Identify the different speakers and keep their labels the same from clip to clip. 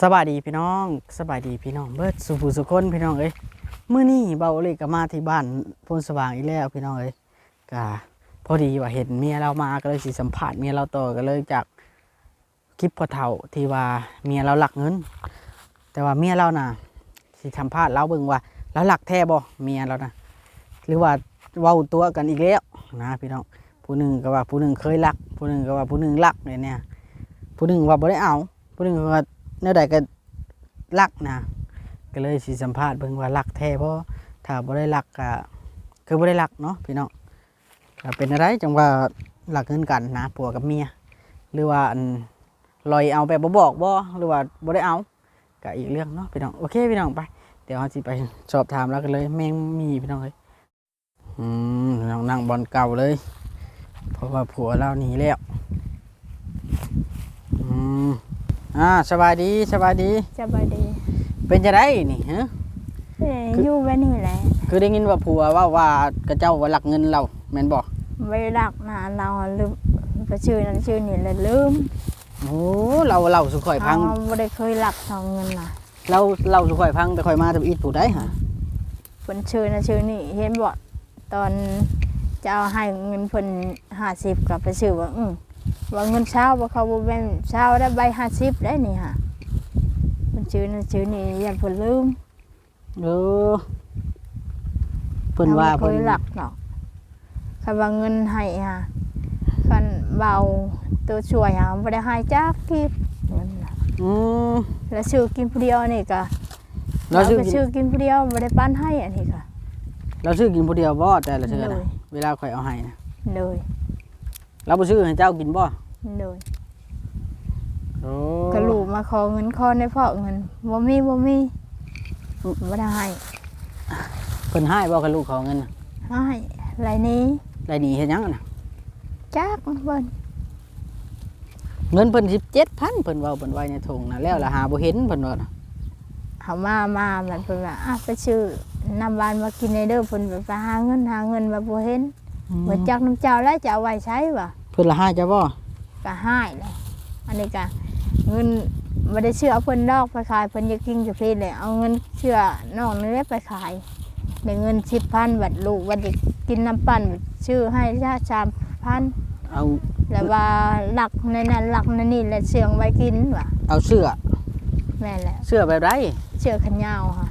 Speaker 1: สบายดีพี่น้องสบายดีพี่น้องเบิดสุภูสุคนพี่น้องเอ้ยมื้อนี้เบาเลยก็มาที่บ้านพลสว่างอีกแล้วพี่น้องเอ้ยก็พอดีว่าเห็นเมียเรามาก็เลยสิสัมภาษณ์เมียเราต่อก็เลยจากคลิปพอเท่าที่ว่าเมียเราหลักเงิน แต่ว่าเมียเราน่ะสิสัมภาษณ์เราเบิ่งว่าเราหลักแท้บ่เมียเรานะหรือว่าเว้าตัวกันอีกแล้วนะพี่น้องผู้หนึ่งก็ว่าผู้หนึ่งเคยหลัก ผู้หนึ่งก็ว่าผู้หนึ่งหลักเนี่ยเนี่ยผู้หนึ่งว่าบ่ได้เอาผู้หนึ่งก็ว่า แนวใดก็รักนะก็เลยสิสัมภาษณ์เบิ่งว่ารักแท้เพราะถ้าบ่ได้รักก็คือบ่ได้รักเนาะพี่น้องก็เป็นอะไรจังว่ารักเงินกันนะผัวกับเมียหรือว่าอันลอยเอาแบบบ่บอกบ่หรือว่าบ่ได้เอาก็อีกเรื่องเนาะพี่น้องโอเคพี่น้องไป เดี๋ยวเราสิไปสอบถามแล้วกันเลยแม่งมีพี่น้องเลยอืมน้องนั่งบอลเก่าเลย เพราะว่าผัวเราหนีแล้วอืม อ่าสบายดีสบายดี
Speaker 2: สบายดี
Speaker 1: เป็นจะได้นี่ฮะ
Speaker 2: เอ้ยอยู่ไว้นี่แหละ
Speaker 1: คือได้ยินว่าผัวว่าว่ากระเจ้าว่าหลักเงินเราแม่นบอก
Speaker 2: ไม่รักนะเราลืมไปชื่อนั้นชื่อนี่เลยลืม
Speaker 1: โอ้เราเราสุข่อยพัง
Speaker 2: เราไม่ได้เคยรักทองเงินนะ
Speaker 1: เราเราสุข่อยพังแต่ข่อยมาทำอีทผู้ได้ฮะ
Speaker 2: เพิ่นชื่อนั้นชื่อนี่เห็นบ่ตอนจะเอาให้เงินเพิ่นห้าสิบกับไปชื่อว่าอืม ว่าเงินเช้าว่าเขาบ่แม่นเช้าได้ใบห้าสิบได้นี่ฮะเพิ่นชื่อนั้นชื่อนี่ยันเพิ่นลืม
Speaker 1: เออเพิ่นว่า
Speaker 2: เราไม่เค
Speaker 1: เพิ่น
Speaker 2: ยรักหรอกคันว่าเงินให้ฮะคันเบาตัวช่วยฮะบ่ได้ให้จักทีเงินน่ะ
Speaker 1: อืม
Speaker 2: แล้วชื่อกินผู้เดียวนี่ก็
Speaker 1: เราซื้อ
Speaker 2: ไป
Speaker 1: กิน
Speaker 2: ชื่อกินผู้เดียวไม่ได้ปั้นให้อันนี้ค่ะ
Speaker 1: เราซื้อกินผู้เดียวบ่แต่ละเทื่อ
Speaker 2: เล
Speaker 1: นะ
Speaker 2: ย
Speaker 1: เวลาข่อยเอาให้นะ
Speaker 2: เลย
Speaker 1: เราบ่ซื้อให้เจ้ากินบ่
Speaker 2: เลย
Speaker 1: โอ้
Speaker 2: กระลูกมาขอเงินขอในพ่อเงินบ่มีบ่มีบ่ได้ให้
Speaker 1: เพิ่นให้บ่กับลูกเขาเงินน่ะ
Speaker 2: ให้ไรนี้
Speaker 1: ได้หนีเฮ็ดหยังน่ะ
Speaker 2: จักเบิ่น
Speaker 1: เงินเพิ่น17,000เพิ่นเว้าเพิ่นไว้ในถุงน่ะแล้วล่ะหาบ่เห็นเพิ่นว่าน่ะ
Speaker 2: เขามามามันเพิ่นว่าอะไปชื่อน้ำบานมากินในเด้อเพิ่นไปหาเงินหาเงินมาบ่เห็นบ่จักน้ำเจ้าแล้วจะเอาไว้ใช้บ่
Speaker 1: เพิ่นละให้จ้ะบ่
Speaker 2: ก็ให้เลยอันนี้ก็เงินบ่ได้เชื่อเพิ่นดอกไปขายเพิ่นอยากกินกาแฟเลยเอาเงินเชื่อน้องนี่แหละไปขายได้เงินสิบพันบัดลูกบัดเด็กกินน้ำปั่นชื่อให้ชาชามพัน
Speaker 1: เอา
Speaker 2: แล้วว่าหลักในนั้นหลักในนี่แหละเสียงไว้กินว่ะ
Speaker 1: เอาเสื้อ
Speaker 2: แม่นแหละ
Speaker 1: เสื้อแบบไร
Speaker 2: เชื่อขันยาวค่ะ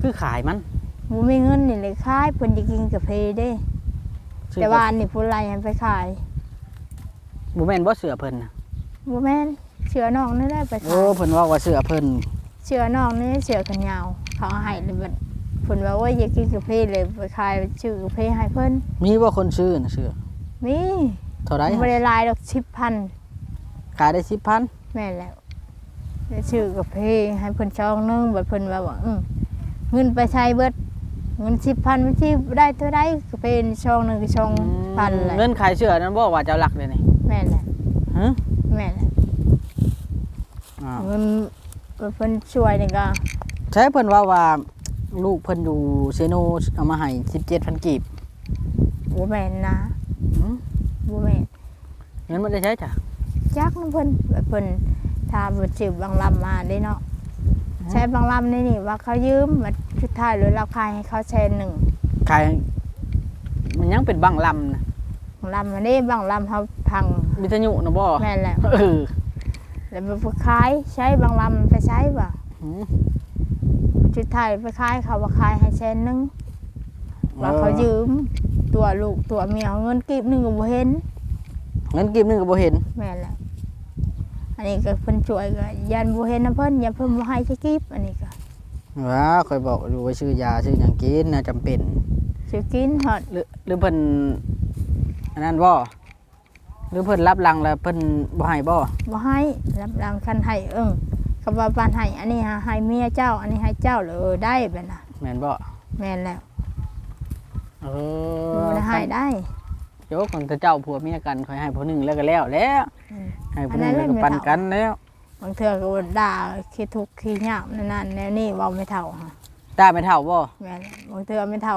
Speaker 1: คือขายมัน
Speaker 2: หมูมีเงินนี่เลยขายเพิ่นจะกินกาแฟเด้
Speaker 1: เสื้อ
Speaker 2: แต่ว่าอันนี่ผู้ไรให้ไปขาย
Speaker 1: บ่แม่นบ่เสื้อเพิ่นน่ะ
Speaker 2: บ่แม่นเชื่อน้องนี่แหละไป
Speaker 1: โอ้
Speaker 2: ขาย
Speaker 1: เพิ่นว่าว่าเสื้อเพิ่น
Speaker 2: เชื่อน้องนี่เชื่อขันยาว เขาเอาให้เลยบัดเพิ่นว่าโอ้ยอยากกินกาแฟเลยไปขายชื่อกาแฟให้เพิ่น
Speaker 1: มีบ่คนซื้อน่ะเสื้อ
Speaker 2: มี
Speaker 1: เท่าไหร่
Speaker 2: บ่ได้หลายดอกสิบพัน
Speaker 1: ขายได้10,000
Speaker 2: แม่นแล้วได้ชื่อกับเพให้เพิ่นช่องหนึงบัดเพิ่นว่าว่าอื้อเงินไปใช้เบิดเงินสิบพันมันที่ได้เท่าไรก็เป็นช่องหนึงก็ช่องพันเลย
Speaker 1: เงินขายเสื้อนั้นบ่ว่าเจ้าหลักเลยนี่
Speaker 2: แม่นแหละ
Speaker 1: ฮะ
Speaker 2: แม่นแหละ
Speaker 1: อ้าว
Speaker 2: เงินเพิ่นช่วยนี่ก็
Speaker 1: ใช่เพิ่นว่าว่าลูกเพิ่นอยู่เซโนเอามาให้17,000กีบ
Speaker 2: บ่แม่นนะ
Speaker 1: หืม
Speaker 2: บ่แม่น
Speaker 1: เงินมันได้ใช้จ้ะ
Speaker 2: จักนำเพิ่นแบบเพิ่นถามว่าชื่อบางลำมาได้เนาะใช้บางลำนี่นี่ว่าเขายืมมาสุดท้ายหรือเราขายให้เขาแสนหนึ่ง
Speaker 1: ขายมันยังเป็นบังลำนะ
Speaker 2: บางลำอันนี้บางลำเขา พัง
Speaker 1: วิทยุนะบ่
Speaker 2: แม่นแล้ว
Speaker 1: เออ
Speaker 2: แล้วไปขายใช้บางลำไปใช้ป่ะ
Speaker 1: หืม
Speaker 2: ชุดไทยไปขายเขาว่าขายให้แสนหนึงว่าเขายืมตัวลูกตัวเมียเอาเงินกีบหนึ่งก็บ่เห็น
Speaker 1: เงินกีบหนึงก็บ่เห็น
Speaker 2: แม่นแหละอันนี้ก็เพิ่นช่วยก็ยันบ่เห็นนะเพิ่นอย่าเพิ่นบ่ให้ใช้กีบอันนี้ก็
Speaker 1: ว้าค่อยบอกอยู่ว่าซื้อยาซื้อหยังกินน่าจำเป็น
Speaker 2: สิกินฮอด
Speaker 1: หรือหรือเพิ่นอันนั้นบ่ หรือเพิ่นรับหลังแล้วเพิ่นบ่ให้บ่
Speaker 2: บ่ให้รับรางคันให้เอิ้งคำว่าปานให้อันนี้หาให้เมียเจ้า อันนี้ให้เจ้าเลยเออได้แบบน่ะ
Speaker 1: แม่นบ่
Speaker 2: แม่นแล้ว
Speaker 1: เอ
Speaker 2: บ่
Speaker 1: อ
Speaker 2: ได้ให้ได้
Speaker 1: โยกของเจ้าผัวเมียกันค่อยให้ผู้หนึงแล้วก็แล้วแล้ว
Speaker 2: อืม
Speaker 1: ให้ผู้หนึงแล้วก็ปันกันแล้ว
Speaker 2: บางเทื่อก็ว่าด่าขี้ทุกข์ขี้ยากนั่นนั่นแนวนี้เว้าไม่เท่าฮะ
Speaker 1: ได้ไม่เท่าบ่
Speaker 2: แม่นบางเทื่อไม่เท่า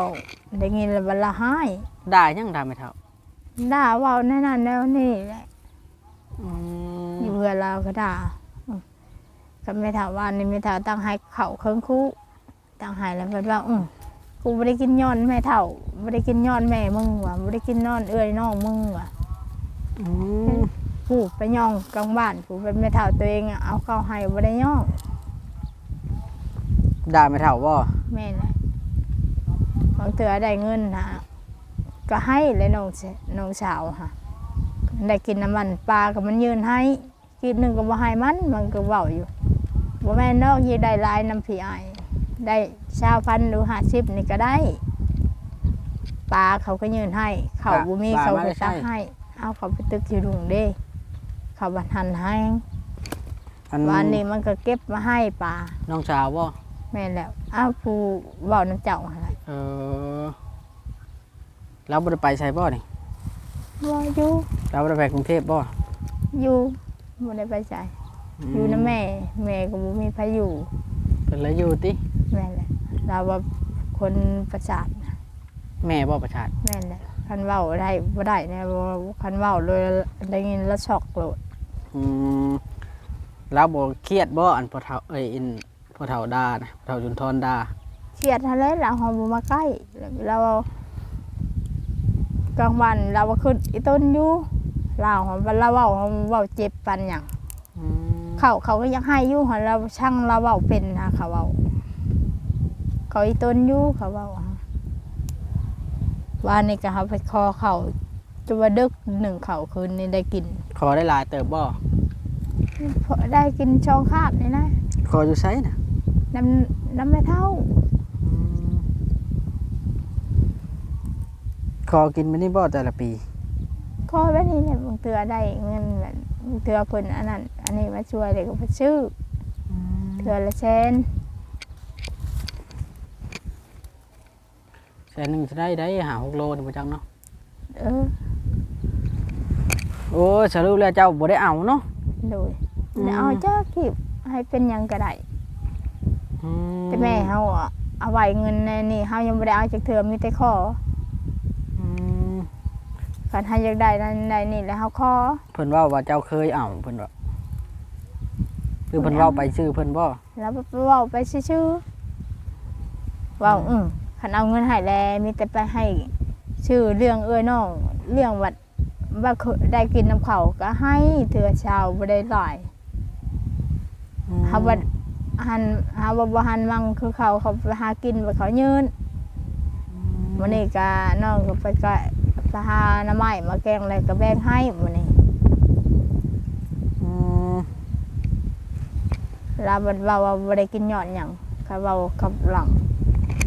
Speaker 2: ได้ยินแล้วบัดละให้
Speaker 1: ได้ยังได้ไม่เท่า
Speaker 2: ด่าเว้านั่นนั่นแนวนี้แหละ
Speaker 1: อืม
Speaker 2: อยู่เพื่อนเราก็ด่าอืมกับแม่ถามว่านี่แม่ถามตั้งให้เขาเครื่องคู่ตั้งให้แล้วเพิ่นว่าอือกูบ่ได้กินย้อนแม่เฒ่าบ่ได้กินย้อนแม่มึงว่ะบ่ได้กินย้อนเอื้อยน้องมึงว่ะ
Speaker 1: อืม
Speaker 2: กูไปย่องกลางบ้านกูเป็นแม่เฒ่าตัวเองอะเอาเข้าให้บ่ได้ย่อง
Speaker 1: ด่าไม่เท่าบ่
Speaker 2: แม่นแหละบางเถื่อได้เงินนะ ก็ให้เลยน้องเสน้องสาวค่ะได้กินน้ำมันปลาก็มันยืนให้กินหนึ่งก็บ่ให้มันมันก็เว้าอยู่บ่แม่นนอกยี่ได้หลายน้ำผีไอายได้ชาวพันหรือห้าสิบนี่ก็ได้ปลาเขาก็ยืนให้ เขาบ่มีเขาก็ตักให้ เอาเขาไปตึกอยู่ดุงเด้ เขาบันทันให้
Speaker 1: อัน
Speaker 2: วันนี้มันก็เก็บมาให้ปลา
Speaker 1: น้องสาวบ่
Speaker 2: แม่นแล้วอ้าวผู้เว้าน้ำเจ้าอะไร
Speaker 1: เออ เราบ่ได้ไปใช่บ่นี่
Speaker 2: ว่าอยู่
Speaker 1: เราบ่ได้ไปกรุงเทพบ่
Speaker 2: อยู่บ่ได้ไปใส่อยู่นะแม่ แม่ก็บ่มีไผอยู่
Speaker 1: เพิ่นเลยอยู่ติ
Speaker 2: แม่นแหละเราว่าคนประสาทนะ
Speaker 1: แม่บ่ประชาชน
Speaker 2: แม่นแหละคันเว้าได้บ่ได้แน่บ่คันเว้าเลยได้ยินแล้วช็อกโลด
Speaker 1: อืมเราบ่เครียดบ่อันพ่อเฒ่าเอ้ยอินพ่อเฒ่าด่านะพ่อเฒ่าจุนทรด่า
Speaker 2: เครียดทะเลเราเฮาบ่มาใกล้เรา กลางวันเราก็ขึ้นอีต้นอยู่เราเฮาเราเว้าเฮาเว้าเจ็บปานหยัง
Speaker 1: อืม
Speaker 2: เขาเขาก็ยังให้อยู่หันเราช่างเราเบาเป็นนะเขาเบาเขาอีต้นอยู่เขาเบาฮะว่านี่ก็เขาไปคอเขาจะว่าดึกหนึ่งเขาคืนนี้ได้กิน
Speaker 1: ขอได้หลายเติบบ่
Speaker 2: พอได้กินช่องคาบนี่นะ
Speaker 1: ขออยู่ไสน่ะ
Speaker 2: น้ำน้ำไม่เท่า
Speaker 1: อืม ขอกินมื้อนี้บ่แต่ละปี
Speaker 2: คอแบบนี้เนี่ยบางเตือได้เงินแบบบางเตือเพิ่นอันนั้นอันนี้มาช่วยเลยก็ไปซื้อเตือละเชน
Speaker 1: แสนหนึงจะได้ได้หา6โลนี่บ่จังเนาะ
Speaker 2: เออ
Speaker 1: โอ้ยสรุปแล้วเจ้าบ่ได้เอาเนาะ
Speaker 2: โดย
Speaker 1: อืม
Speaker 2: แล้วเอาจ้าขีบให้เป็นหยังก็ได้
Speaker 1: อื
Speaker 2: แต่แม่เฮาอะเอาไว้เงินในนี่เฮายังบ่ได้เอาจากเถื่อมีแต่ขอ
Speaker 1: อืม
Speaker 2: คันเฮาอยากได้นั่นได้นี่แล้วเฮาขอ
Speaker 1: เพิ่นเว่าว่าเจ้าเคยเอาเพิ่นว่าคือเพิ่นเว้าไปชื่อเพิ่นบ่
Speaker 2: แล้วเว้าไปซื่อๆเว้าอือคันเอาเงินให้แล้วมีแต่ไปให้ชื่อเรื่องเอ้ยน้องเรื่องวัดว่าเคยได้กินน้ำเขาก็ให้เถื่อชาวบ่ได้หลายเฮาบ่หันเฮาบ่บ่หันมังคือเขาเขาไปหากินไปเขายืนมื้อนี้ก็น้องก็ไปก็ ไปหาหน้ำไม้มาแกงอะไรก็แบ่งให้มื้อนี้
Speaker 1: อืม
Speaker 2: เราบัดเว้าว่าบ่ได้กินยอดหยังเขาเว้ากับหลัง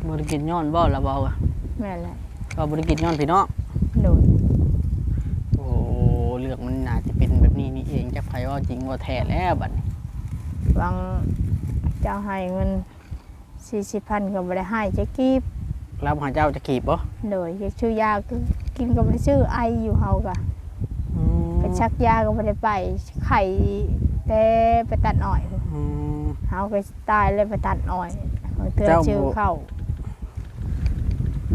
Speaker 1: บ่ได้กินย้อนบ่ล่ะเว้าอะ
Speaker 2: แม่นแหละ
Speaker 1: ก็บ่ได้กินย้อนพี่น้อง
Speaker 2: โดย
Speaker 1: โอ้เรื่องมันน่าจะเป็นแบบนี้นี่เองจักไผเว่าจริงว่าแท้แล้วบัดนี้
Speaker 2: บางเจ้าให้เงิน40,000ก็บ่ได้ให้จะกีบ
Speaker 1: รับหาเจ้าจะขีบบ่
Speaker 2: โดยจะชื่อยาก็กินก็บ่ได้ชื่อไออยู่เฮาก็
Speaker 1: อืม
Speaker 2: ไปชักยาก็บ่ได้ไปไข้แต่ไปตัดอ้อย
Speaker 1: อืม
Speaker 2: เฮาก็ตายเลยไปตัดอ้อยเตือน
Speaker 1: เจ้า
Speaker 2: ชื่อ
Speaker 1: บ่
Speaker 2: เข้า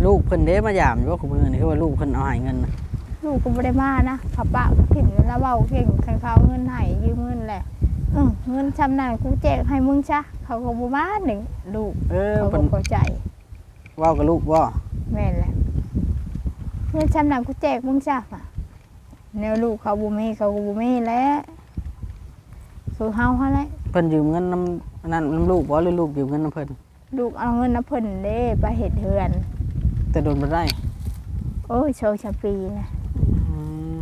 Speaker 1: ลูกเพิ่นเด้มายามอยู่ว่าคุมื้อนี่คือว่าลูกเพิ่นเอาให้เงินนะ
Speaker 2: ลูกก็บ่ได้มานะขับปะถิ่นแล้วเว้าเก่งคันเขาเอาเงินให้ยืมเงินแหละเออเงินชำนาญกูแจกให้มึงซะเขาก็บ่มาหนึ่งลูก
Speaker 1: เออ
Speaker 2: เขา
Speaker 1: เพิ่
Speaker 2: บ่
Speaker 1: น
Speaker 2: เข้าใจ
Speaker 1: เว้ากับลูกบ่
Speaker 2: แม่นแหละเงินชำนาญกูแจกมึงซะว่ะแนวลูกเขาบ่มีเขาก็บ่มีแหล้วคือเฮาหั่นแหละ
Speaker 1: เพิ่นยืมเงินนำนั่นนํลูกบ่หรือลูกยืมเงินนํเพิ่น
Speaker 2: ลูกเอาเงินน้ำเพิ่นเด้ไปเฮ็ดเฮือน
Speaker 1: แต่โดนบ่ได้
Speaker 2: โอ้ยโชว์ชาปีนะ
Speaker 1: อืม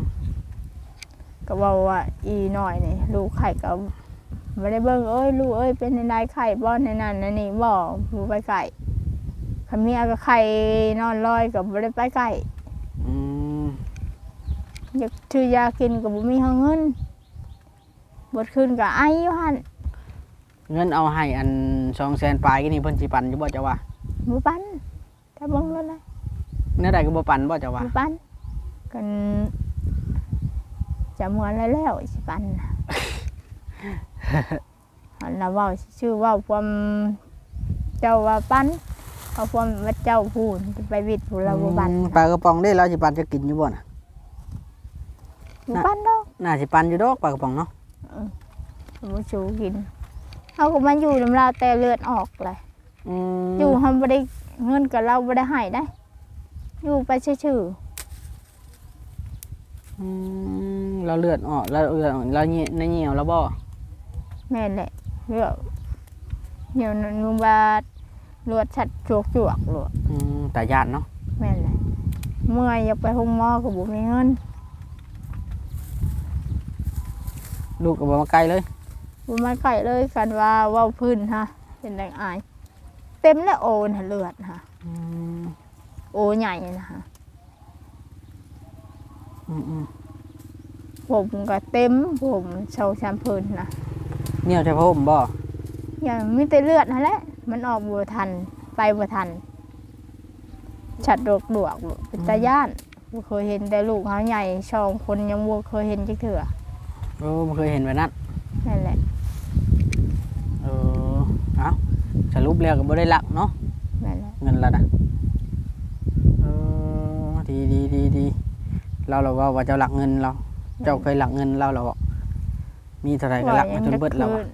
Speaker 2: ก็เว้าว่าอีน้อยนี่ลูกไข่ก็บ่ได้เบิ่งเอ้ยลูกเอ้ยเป็นในใดไข่บ่ในนั้นในนี่บ่บ่ไปไก่ คันเมียก็ไข่นอนลอยก็บ่ได้ไปไก่
Speaker 1: อืม
Speaker 2: อยากซื้อยากินก็บ่มีเฮาเงินบดคืนก็ไออยู่หั่น
Speaker 1: เงินเอาให้อัน200,000ปลายกี่นี่เพิ่นสิปันอยู่บ่เจ้าว่า
Speaker 2: บ่ปันถ้าเบิ่งแล้วนะ
Speaker 1: เนื้อใดก็บ่ปันบ่เจ้าว่า
Speaker 2: บ่ปันกันจะเหมือนแล้วแล้วสิปันน่ะอันน่ะเว้าชื่อเว้าความเจ้าว่าปัน เอาความว่าเจ้าพูดไปวิทย์ผู้เราบ่ปัน
Speaker 1: อืมปลากระป๋องได้แล้วสิปันจะกินอยู่บ่น่ะ
Speaker 2: บ่ปันดอก
Speaker 1: น่าสิปันอยู่ดอกปลากระป๋องเนาะ
Speaker 2: บ่ชูกินเฮาก็มาอยู่นำเราแต่เลือดออกเลย
Speaker 1: อืม
Speaker 2: อยู่เฮาบ่ได้เงินกับเราบ่ได้ให้ได้ อยู่ไปชื่อ
Speaker 1: อืมเราเลือดออกแล้วเลือดออกแล้วเหี่ยวในเหี่ยวแล้วบ่
Speaker 2: ๆแม่นแหละเลือดเดี๋ยวนุบาดเลือดชัดจวกจวกๆโลด
Speaker 1: อืมแต่ญาติเนาะ
Speaker 2: แม่นแหละเมื่อยอยากไปห้องหมอก็บ่มีเงิน
Speaker 1: ลูกก็บ่มาไกลเลย
Speaker 2: บ่มาใกล้เลยกันว่าเว้าพื้นฮะเป็นแรงอาย เต็มแล้วโอนะเลือดฮะ
Speaker 1: อืม
Speaker 2: โอใหญ่นะฮะ
Speaker 1: อืมอืม
Speaker 2: ผมก็เต็มผมเชาชามพื้นนะ
Speaker 1: เหนียวแต่พ่อผมบ่
Speaker 2: อย่างมีแต่เลือดนั่นแหละ มันออกบัวทัน ไปบัวทันฉัดดวกดวกๆเป็นตาย่านบ่เคยเห็นแต่ลูกเขาใหญ่ชองคนยังบัวเคยเห็นจักเถื่อ
Speaker 1: โอ้บ่เคยเห็นแบบนั้น
Speaker 2: นั่นแหละ
Speaker 1: เออเอาสรุปแล้วก็บ่ได้ลักเนาะ
Speaker 2: นั่นแหละ
Speaker 1: เงินละนะเออดีดีดีดีเราเราว่าว่าเจ้าหลักเงินเรา เจ้าเคยหลักเงินเราเราบอกมีเท่าไหรก็หลักมาจนเบิดเราอะ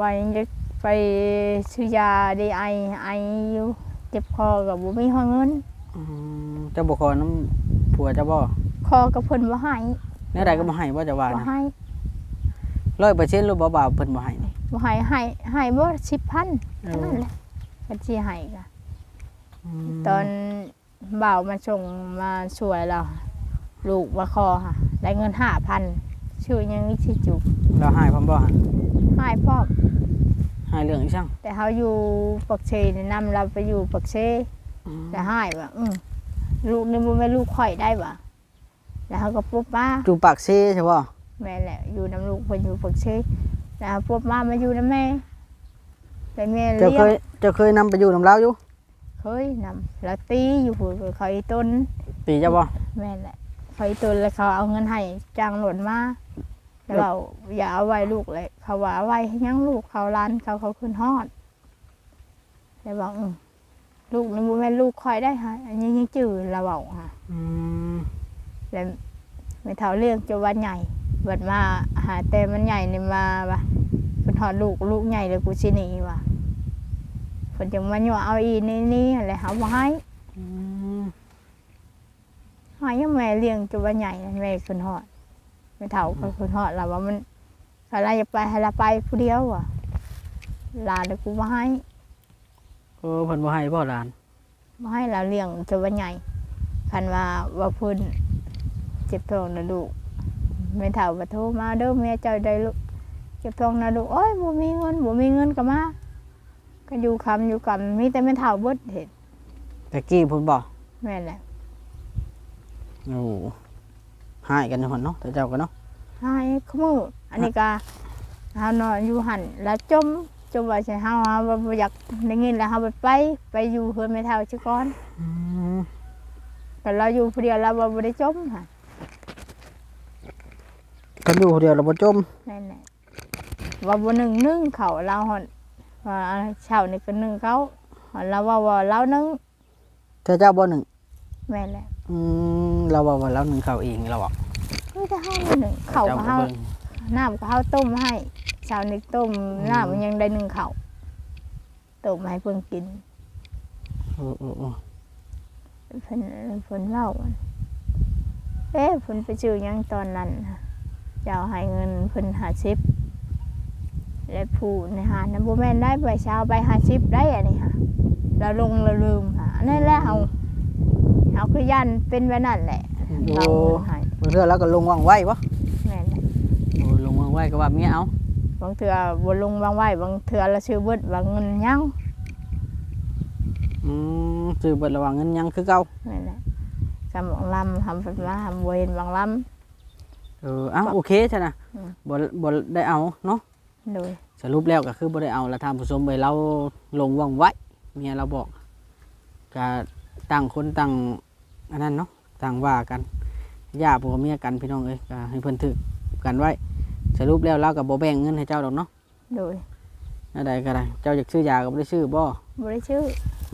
Speaker 2: ว่ายังจะ ไปซื้อยาดีไอไออยู่เจ็บคอกับบุมีห้องเงิน
Speaker 1: อืมเจ้าบุคคลน้ำผัวเจ้าบ่
Speaker 2: คอกับเพิ่นบ่ให้
Speaker 1: เนื้อใดก็บ่ให้ว่าจะว่า
Speaker 2: บ่
Speaker 1: นะ
Speaker 2: ให้
Speaker 1: ร้อยเปอร์เซ็นต์รู้บ่บ่าวเพิ่นบ่ให้นี่
Speaker 2: บ่ให้ให้ให้บ่สิบพัน
Speaker 1: เอ
Speaker 2: เท่า
Speaker 1: อ
Speaker 2: นั้นแหละก็สิให้ก็
Speaker 1: ม
Speaker 2: ตอนบ่าวมาส่งมาช่วยเราลูกมาคอค่ะ ได้เงินห้าพันชื่อยังวิชิจุก
Speaker 1: เราให้พร้อมบ่ฮะ
Speaker 2: ให้พ่อม
Speaker 1: ให้เรื่องอีกช่าง
Speaker 2: แต่เขาอยู่ปักเชแนะนำเราไปอยู่ปักเช
Speaker 1: อืม
Speaker 2: แต่ให้ว่าอืมลูกนี่บ่แม่นลูกข่อยได้บ่แล้วเขาก็ปุ๊บมา
Speaker 1: จูปากเซ่ใช่บ่
Speaker 2: แม่นแหละ อยู่น้ำลูกเพิ่นอยู่ปักเชแล้วเขาปุ๊บมามาอยู่น้ำแม่แต่แม่
Speaker 1: เจ้า
Speaker 2: เลี้ย
Speaker 1: เค
Speaker 2: ง
Speaker 1: ยเจ้าเคยนำไปอยู่นํเราอยู่
Speaker 2: เคยนำแล้วตีอยู่ผู้เขาอีต้น
Speaker 1: ตีเจ้าบ่
Speaker 2: แม่นแหละเขาอีต้นแล้วเขาเอาเงินให้จ้างหล่นมา แล้วเราอย่าเอาไว้ลูกเลย เขาว่าเอาไว้ให้ยังลูกเขาร้านเขาเขาขึ้นฮอดแล้วบอกอืมลูกนี่บ่แม่นลูกคอยได้ฮะอันนี้ยังจื้อเราบอกฮะ
Speaker 1: อืม
Speaker 2: แล้วไม่เท่าเรื่องจะวันใหญ่บัดมาหาแต่มันใหญ่นี่มาว่ะเพิ่นฮอดลูกลูกใหญ่เลยกูสิหนีว่ะเพิ่นจะมายั่วเอาอีนี่นี่อะไรเฮาบ่ให้
Speaker 1: อืม
Speaker 2: หายยังแม่เลี้ยงจุบใหญ่แม่ขึ้นหอด ไม่เท่าก็ขึ้นหอดแล้วว่ามันอะไรจะไปให้เราไปผู้เดียวอะหลานเดี๋ยวกูมาให้
Speaker 1: เออเพิ่นบ่ให้บ่หลาน
Speaker 2: มาให้เราเลี้ยงจุบใหญ่คันว่าว่าเพื้นเจ็บท้องนะลูกไม่เท่าก็โทรมาเด้อแม่เจ้าได้ลูกเจ็บท้องนะลูกโอ้ยบ่มีเงินบ่มีเงินก็มาก็อยู่คำอยู่กำมีแต่ไม่เท่าเบิดเห็น
Speaker 1: แต่กี้เพิ่นบ่
Speaker 2: แม่นแหละ
Speaker 1: โอ้ ให้กันจังหั่นเนาะแต่เจ้าก็เนาะ
Speaker 2: ให้ขมืออันนี้ก็เฮานอนอยู่หันแล้วจมจมว่าใช่เฮาเฮาว่าบ่อยากได้เงินแล้วเฮาไปไปไปอยู่เฮือนแม่เฒ่าซิก่อน
Speaker 1: อืม
Speaker 2: แต่เราอยู่ผู้เดียวเราบ่บ่ได้จมค่ะ
Speaker 1: กันอยู่คนเดียวเราบ่จม
Speaker 2: นั่นแหละว่าบ่นึ่งนึ่งเขาวเราหอนว่าเช้านี่ก็นึ่งเขาหอนเราว่าว่าเรานึ่ง
Speaker 1: แต่เจ้าบ่หนึ่ง
Speaker 2: แม่นแหละ
Speaker 1: อืมเราว่าว่าเราหนึ่งเขาเองเราอะ
Speaker 2: เฮ้ยแต่เฮาบ่นึ่งเขา
Speaker 1: เจ้า
Speaker 2: ก็
Speaker 1: ก็
Speaker 2: เฮา
Speaker 1: เบิ่ง
Speaker 2: น้ำก็เฮาต้มให้เช้านี้ต้มน้ำมันยังได้นึ่งเขาวต้มให้เพิ่นกิน
Speaker 1: เออเออเออ
Speaker 2: เพิ่นเพิ่นเล่ามันเอ๊ะเพิ่นไปซื้อหยังตอนนั้นน่ะเจ้าให้เงินเพิ่นห้าสิบและผู้ในหาดนั้นบ่แม่นได้ใบเช้าใบห้าสิบได้อันนี้ค่ะเราลงเราลืมค่ะนั่นแหละเอา เอาคือยันเป็นแบบนั้นแหละเราเงินให้
Speaker 1: บางเทื่อเราก็ลงวางไว้บ่
Speaker 2: แม่นแหละ
Speaker 1: โอ้ลงวางไว้ก็ว่าเมียเอา
Speaker 2: บางเทื่อบ่ลงวางไว้บางเทื่อเราซื้อเบิดว่าเงินยัง
Speaker 1: อืมซื้อเบิดระหว่างเงินยังคือเก่า
Speaker 2: นั่นแหละกำลังลำทำเป็นมาทำบ่เห็นบางล
Speaker 1: เออเอ้าโอเคใช่นะ
Speaker 2: อืม
Speaker 1: บ่บ่ได้เอาเนาะำ
Speaker 2: โดย
Speaker 1: สรุปแล้วก็คือบ่ได้เอาแล้วทานผู้ชมไปเราลงวางไว้เมียเราบอกก็ ต่างคนต่างอันนั้นเนาะต่างว่ากันย่าผัวเมียกันพี่น้องเอ้ยก็ให้เพิ่นถึกกันไว้สรุปแล้วเราก็บ่แบ่งเงินให้เจ้าดอกเนาะ
Speaker 2: โดย
Speaker 1: อะไรก็ได้เจ้าอยากซื้อยาก็บ่ได้ซื้อบ่
Speaker 2: บ่ได้ชื่อ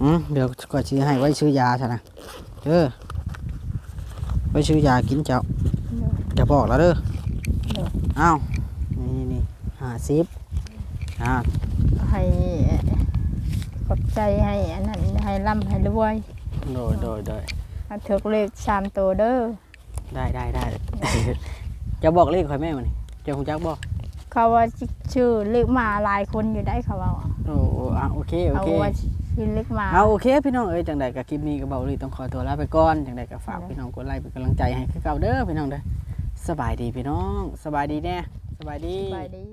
Speaker 1: อืมเดี๋ยวก็ซื้อให้ไว้ซื้อยาซะนะเออไว้ซื้อยากินเจ้า
Speaker 2: โดย
Speaker 1: จะบอกแล้วเด้อ
Speaker 2: เด้อ
Speaker 1: อ้าวนี่นี่ห้าสิบอ่า
Speaker 2: ให้ขอบใจให้อันนั้นให้ร่ำให้รวย
Speaker 1: โดยโดยโดย
Speaker 2: ให้ถึกเลขสามตัวเด้อ
Speaker 1: ได้ได้ได้ จะบอกเลขข่อยแม่มันเจ้าคงจักบอก
Speaker 2: เขาว่าชื่อเลขมาหลายคนอยู่ได้เขาว่า
Speaker 1: โอ้อะโอเคโอ
Speaker 2: เขา
Speaker 1: เค
Speaker 2: ว่าชื่อเลขมา
Speaker 1: เอาโอเค พี่น้องเอ้ยจังใดกับคลิปนี้ก็เบาเลยต้องขอตัวลาไปก่อนจังใดก็ฝาก
Speaker 2: ได้
Speaker 1: พี่น้องกดไลค์เป็นกำลังใจให้คือเก่าเด้อพี่น้องเด้อสบายดีพี่น้อง สบายดีแน่สบายดี
Speaker 2: ไปดี